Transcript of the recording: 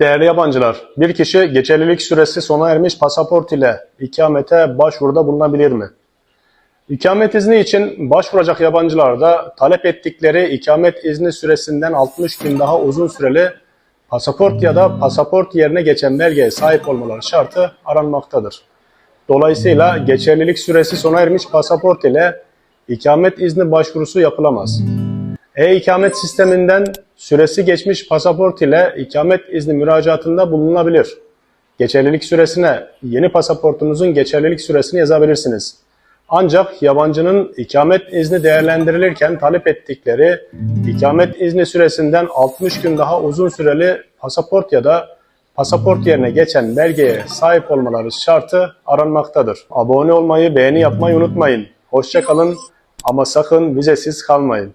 Değerli yabancılar, bir kişi geçerlilik süresi sona ermiş pasaport ile ikamete başvuruda bulunabilir mi? İkamet izni için başvuracak yabancılar da talep ettikleri ikamet izni süresinden 60 gün daha uzun süreli pasaport ya da pasaport yerine geçen belgeye sahip olmaları şartı aranmaktadır. Dolayısıyla geçerlilik süresi sona ermiş pasaport ile ikamet izni başvurusu yapılamaz. E-ikamet sisteminden süresi geçmiş pasaport ile ikamet izni müracaatında bulunabilir. Geçerlilik süresine yeni pasaportunuzun geçerlilik süresini yazabilirsiniz. Ancak yabancının ikamet izni değerlendirilirken talep ettikleri ikamet izni süresinden 60 gün daha uzun süreli pasaport ya da pasaport yerine geçen belgeye sahip olmaları şartı aranmaktadır. Abone olmayı, beğeni yapmayı unutmayın. Hoşça kalın ama sakın vizesiz kalmayın.